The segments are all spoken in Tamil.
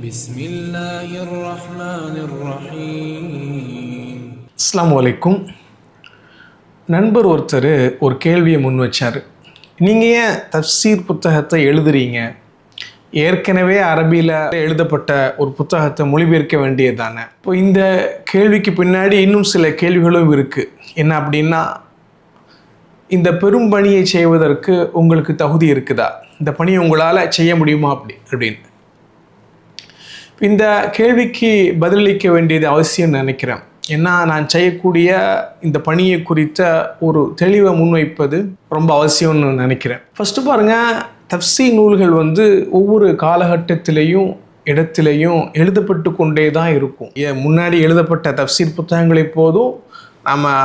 بسم الله الرحمن الرحيم அஸ்ஸலாமு அலைக்கும் நண்பர் ஒருத்தர் ஒரு கேள்வியை முன் வச்சார் நீங்கள் ஏன் தஃசீர் புத்தகத்தை எழுதுறீங்க ஏற்கனவே அரபியில் எழுதப்பட்ட ஒரு புத்தகத்தை மொழிபெயர்க்க வேண்டியது தானே இப்போ இந்த கேள்விக்கு பின்னாடி இன்னும் சில கேள்விகளும் இருக்குது என்ன அப்படின்னா இந்த பெரும் பணியை செய்வதற்கு உங்களுக்கு தகுதி இருக்குதா இந்த பணியை உங்களால் செய்ய முடியுமா அப்படி அப்படின்னு இந்த கேள்விக்கு பதிலளிக்க வேண்டியது அவசியம் நினைக்கிறேன். ஏன்னா நான் செய்யக்கூடிய இந்த பணியை குறித்த ஒரு தெளிவை முன்வைப்பது ரொம்ப அவசியம்னு நினைக்கிறேன். ஃபஸ்ட்டு பாருங்கள் தப்சி நூல்கள் வந்து ஒவ்வொரு காலகட்டத்திலையும் இடத்திலையும் எழுதப்பட்டு கொண்டே தான் இருக்கும். ஏன் முன்னாடி எழுதப்பட்ட தப்சீர் புத்தகங்களை போதும் நம்ம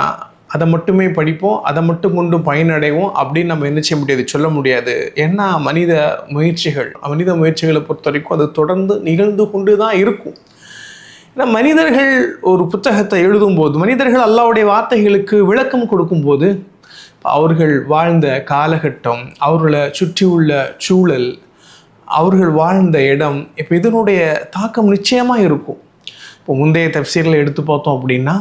அதை மட்டுமே படிப்போம் அதை மட்டும் கொண்டு பயனடைவோம் அப்படின்னு நம்ம என்ன செய்ய முடியாது சொல்ல முடியாது. ஏன்னா மனித முயற்சிகள் மனித முயற்சிகளை பொறுத்த வரைக்கும் அது தொடர்ந்து நிகழ்ந்து கொண்டு தான் இருக்கும். ஏன்னா மனிதர்கள் ஒரு புத்தகத்தை எழுதும்போது மனிதர்கள் அல்லாவுடைய வார்த்தைகளுக்கு விளக்கம் கொடுக்கும்போது அவர்கள் வாழ்ந்த காலகட்டம் அவர்களை சுற்றியுள்ள சூழல் அவர்கள் வாழ்ந்த இடம் இப்போ இதனுடைய தாக்கம் நிச்சயமாக இருக்கும். இப்போ முந்தைய தப்சீரில் எடுத்து பார்த்தோம் அப்படின்னா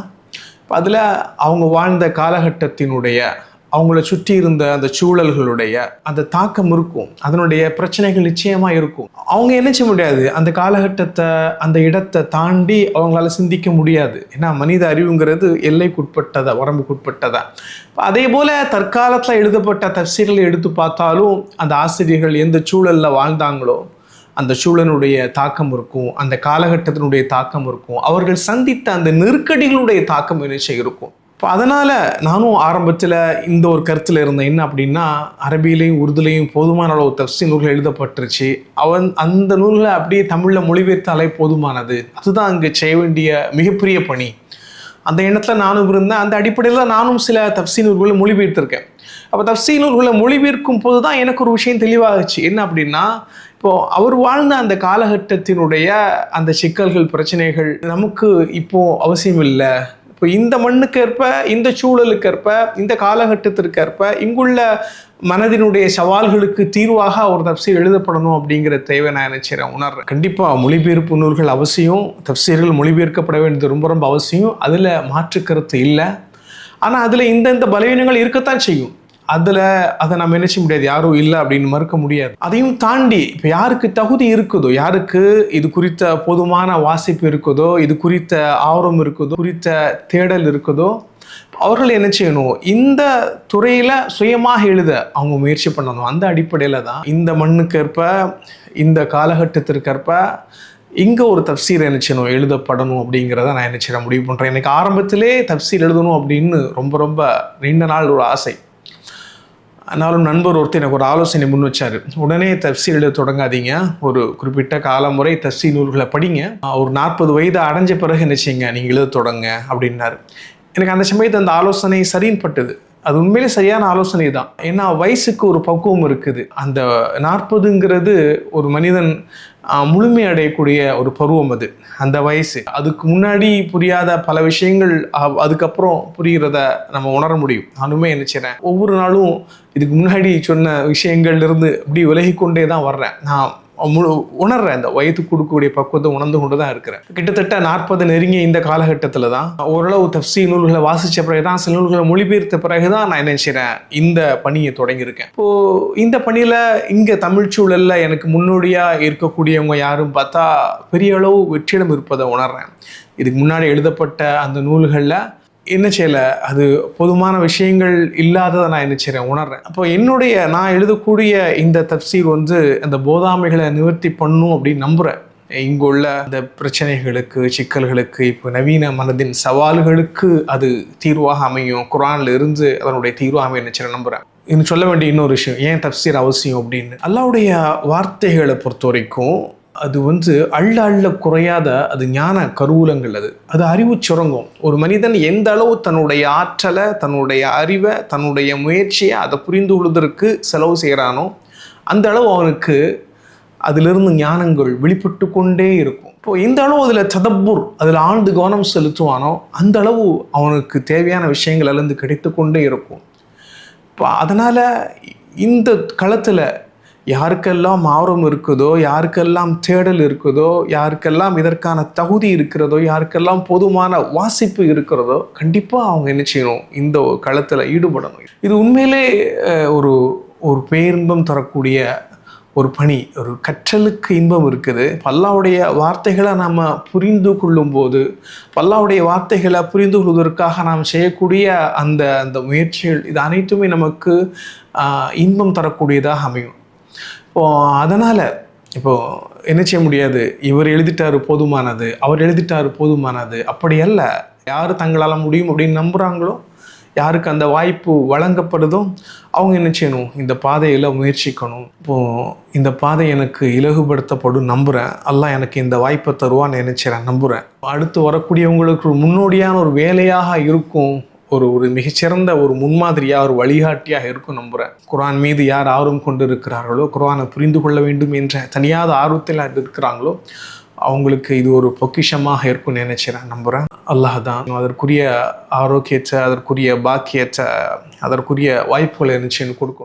அதில் அவங்க வாழ்ந்த காலகட்டத்தினுடைய அவங்கள சுற்றி இருந்த அந்த சூழல்களுடைய அந்த தாக்கம் இருக்கும். அதனுடைய பிரச்சனைகள் நிச்சயமாக இருக்கும். அவங்க என்ன செய்ய முடியாது? அந்த காலகட்டத்தை அந்த இடத்தை தாண்டி அவங்களால சிந்திக்க முடியாது. ஏன்னா மனித அறிவுங்கிறது எல்லைக்குட்பட்டதா வரம்புக்குட்பட்டதா. அதே போல் தற்காலத்தில் எழுதப்பட்ட தப்சீர்களை எடுத்து பார்த்தாலும் அந்த ஆசிரியர்கள் எந்த சூழலில் வாழ்ந்தாங்களோ அந்த சூழனுடைய தாக்கம் இருக்கும் அந்த காலகட்டத்தினுடைய தாக்கம் இருக்கும் அவர்கள் சந்தித்த அந்த நெருக்கடிகளுடைய தாக்கம் என்ன இருக்கும்? இப்போ அதனால் நானும் ஆரம்பத்தில் இந்த ஒரு கருத்தில் இருந்தேன். என்ன அப்படின்னா அரபியிலையும் உருதுலையும் போதுமான அளவு தப்சி நூல்கள் எழுதப்பட்டுருச்சு. அவன் அந்த நூல்களை அப்படியே தமிழில் மொழிபெயர்த்தாலே போதுமானது. அதுதான் அங்கே செய்ய வேண்டிய மிகப்பெரிய பணி. அந்த எண்ணத்தில் நானும் இருந்தேன். அந்த அடிப்படையில் நானும் சில தப்சி நூல்களை மொழிபெயர்த்திருக்கேன். அப்போ தப்சி நூல்களை மொழிபெயர்க்கும் போது தான் எனக்கு ஒரு விஷயம் தெளிவாகுச்சு. என்ன அப்படின்னா இப்போது அவர் வாழ்ந்த அந்த காலகட்டத்தினுடைய அந்த சிக்கல்கள் பிரச்சனைகள் நமக்கு இப்போது அவசியம் இல்லை இப்போ இந்த மண்ணுக்கேற்ப இந்த சூழலுக்கேற்ப இந்த காலகட்டத்திற்கேற்ப இங்குள்ள மனதினுடைய சவால்களுக்கு தீர்வாக ஒரு தப்சீர் எழுதப்படணும் அப்படிங்கிற தேவை நான் நினைச்சிறேன் உணர்றேன். கண்டிப்பாக மொழிபெயர்ப்பு நூல்கள் அவசியம் தப்சீர்கள் மொழிபெயர்க்கப்பட வேண்டியது ரொம்ப ரொம்ப அவசியம். அதில் மாற்று கருத்து இல்லை. ஆனால் அதில் இந்தந்த பலவீனங்கள் இருக்கத்தான் செய்யும். அதில் அதை நம்ம என்ன செய்ய முடியாது? யாரும் இல்லை அப்படின்னு மறுக்க முடியாது. அதையும் தாண்டி இப்போ யாருக்கு தகுதி இருக்குதோ யாருக்கு இது குறித்த போதுமான வாசிப்பு இருக்குதோ இது குறித்த ஆர்வம் இருக்குதோ குறித்த தேடல் இருக்குதோ அவர்கள் என்ன செய்யணும்? இந்த துறையில் சுயமாக எழுத அவங்க முயற்சி பண்ணணும். அந்த அடிப்படையில் தான் இந்த மண்ணுக்கேற்ப இந்த காலகட்டத்திற்கேற்ப இங்கே ஒரு தப்சீர் என்ன செய்யணும்? எழுதப்படணும் அப்படிங்கிறத நான் என்ன செய்ய முடிவு பண்ணுறேன் எனக்கு ஆரம்பத்திலே தப்சீர் எழுதணும் அப்படின்னு ரொம்ப ரொம்ப நீண்ட நாள் ஒரு ஆசை. ஆனாலும் நண்பர் ஒருத்தர் எனக்கு ஒரு ஆலோசனை முன் வச்சார். உடனே தப்சீர் எழுத தொடங்காதீங்க. ஒரு குறிப்பிட்ட காலமுறை தப்சி நூல்களை படிங்க. ஒரு நாற்பது வயது அடைஞ்ச பிறகு என்ன செய்யுங்க? நீங்கள் எழுத தொடங்க அப்படின்னாரு. எனக்கு அந்த சமயத்தில் அந்த ஆலோசனை சரின்னு பட்டது அது உண்மையிலே சரியான ஆலோசனை தான். ஏன்னா வயசுக்கு ஒரு பக்குவம் இருக்குது. அந்த நாற்பதுங்கிறது ஒரு மனிதன் முழுமை அடையக்கூடிய ஒரு பருவம் அது அந்த வயசு. அதுக்கு முன்னாடி புரியாத பல விஷயங்கள் அதுக்கப்புறம் புரிகிறத நம்ம உணர முடியும். நானுமே நினச்சிறேன் ஒவ்வொரு நாளும் இதுக்கு முன்னாடி சொன்ன விஷயங்கள்லேருந்து இப்படி விலகிக்கொண்டே தான் வர்றேன். நான் முழு உணர்றேன் இந்த வயது கொடுக்கக்கூடிய பக்குவத்தை உணர்ந்து கொண்டு தான் இருக்கிறேன். கிட்டத்தட்ட நாற்பது நெருங்கிய இந்த காலகட்டத்தில் தான் ஓரளவு தப்சி நூல்களை வாசித்த பிறகு தான் சில நூல்களை மொழிபெயர்த்த பிறகு தான் நான் நினைச்சிறேன் இந்த பணியை தொடங்கியிருக்கேன். இப்போது இந்த பணியில் இங்கே தமிழ் சூழலில் எனக்கு முன்னோடியாக இருக்கக்கூடியவங்க யாரும் பார்த்தா பெரிய அளவு வெற்றிடம் இருப்பதை உணர்றேன். இதுக்கு முன்னாடி எழுதப்பட்ட அந்த நூல்களில் என்ன செய்யலை? அது பொதுமான விஷயங்கள் இல்லாததை நான் என்ன செய்கிறேன் உணர்றேன். அப்போ என்னுடைய நான் எழுதக்கூடிய இந்த தப்சீர் வந்து அந்த போதாமைகளை நிவர்த்தி பண்ணும் அப்படின்னு நம்புகிறேன் இங்குள்ள அந்த பிரச்சனைகளுக்கு சிக்கல்களுக்கு இப்போ நவீன மனதின் சவால்களுக்கு அது தீர்வாக அமையும். குரானில் இருந்து அதனுடைய தீர்வாக அமையும் நினைச்சு நம்புகிறேன் இன்னும் சொல்ல வேண்டிய இன்னொரு விஷயம் ஏன் தப்சீர் அவசியம் அப்படின்னு? அல்லாவுடைய வார்த்தைகளை பொறுத்த வரைக்கும் அது வந்து அள்ள அள்ள குறையாத அது ஞான கருவூலங்கள் அது. அது அறிவு சுரங்கம். ஒரு மனிதன் எந்த அளவு தன்னுடைய ஆற்றலை தன்னுடைய அறிவை தன்னுடைய முயற்சியை அதை புரிந்து கொள்வதற்கு செலவு செய்கிறானோ அந்த அளவு அவனுக்கு அதிலிருந்து ஞானங்கள் வெளிப்பட்டு கொண்டே இருக்கும். இப்போ எந்த அளவு அதில் ததப்பூர் அதில் ஆழ்ந்து கவனம் செலுத்துவானோ அந்த அளவு அவனுக்கு தேவையான விஷயங்கள் அதிலிருந்து கிடைத்து கொண்டே இருக்கும். இப்போ அதனால் இந்த களத்தில் யாருக்கெல்லாம் ஆர்வம் இருக்குதோ யாருக்கெல்லாம் தேடல் இருக்குதோ யாருக்கெல்லாம் இதற்கான தகுதி இருக்கிறதோ யாருக்கெல்லாம் போதுமான வாசிப்பு இருக்கிறதோ கண்டிப்பாக அவங்க என்ன செய்யணும்? இந்த களத்தில் ஈடுபடணும். இது உண்மையிலே ஒரு ஒரு பேரின்பம் தரக்கூடிய ஒரு பணி. ஒரு கற்றலுக்கு இன்பம் இருக்குது. பல்லாவுடைய வார்த்தைகளை நாம் புரிந்து கொள்ளும்போது பல்லாவுடைய வார்த்தைகளை புரிந்து கொள்வதற்காக நாம் செய்யக்கூடிய அந்த அந்த முயற்சிகள் இது அனைத்துமே நமக்கு இன்பம் தரக்கூடியதாக அமையும். இப்போது அதனால் இப்போ என்ன செய்ய முடியாது? இவர் எழுதிட்டாரு போதுமானது. அவர் எழுதிட்டார் போதுமானது. அப்படி அல்ல. யார் தங்களால் முடியும் அப்படின்னு நம்புகிறாங்களோ யாருக்கு அந்த வாய்ப்பு வழங்கப்படுதோ அவங்க என்ன செய்யணும்? இந்த பாதையில் முயற்சிக்கணும். இப்போது இந்த பாதை எனக்கு இலகுபடுத்தப்படும் நம்புகிறேன் எல்லாம் எனக்கு இந்த வாய்ப்பை தருவான்னு நினைச்சிறேன் நம்புகிறேன் அடுத்து வரக்கூடியவங்களுக்கு முன்னோடியான ஒரு வேலையாக இருக்கும் ஒரு ஒரு மிகச்சிறந்த ஒரு முன்மாதிரியாக ஒரு வழிகாட்டியாக இருக்கும் நம்புகிறேன் குரான் மீது யார் ஆர்வம் கொண்டு இருக்கிறார்களோ குரானை புரிந்து கொள்ள வேண்டும் என்ற தனியாத ஆர்வத்தில் இருக்கிறாங்களோ அவங்களுக்கு இது ஒரு பொக்கிஷமாக இருக்கும்னு நினைச்சிறேன் நம்புகிறேன் அல்லாஹ் தான் அதற்குரிய ஆரோக்கியத்தை அதற்குரிய பாக்கியத்தை அதற்குரிய வாய்ப்புகளை நினைச்சுன்னு கொடுக்கணும்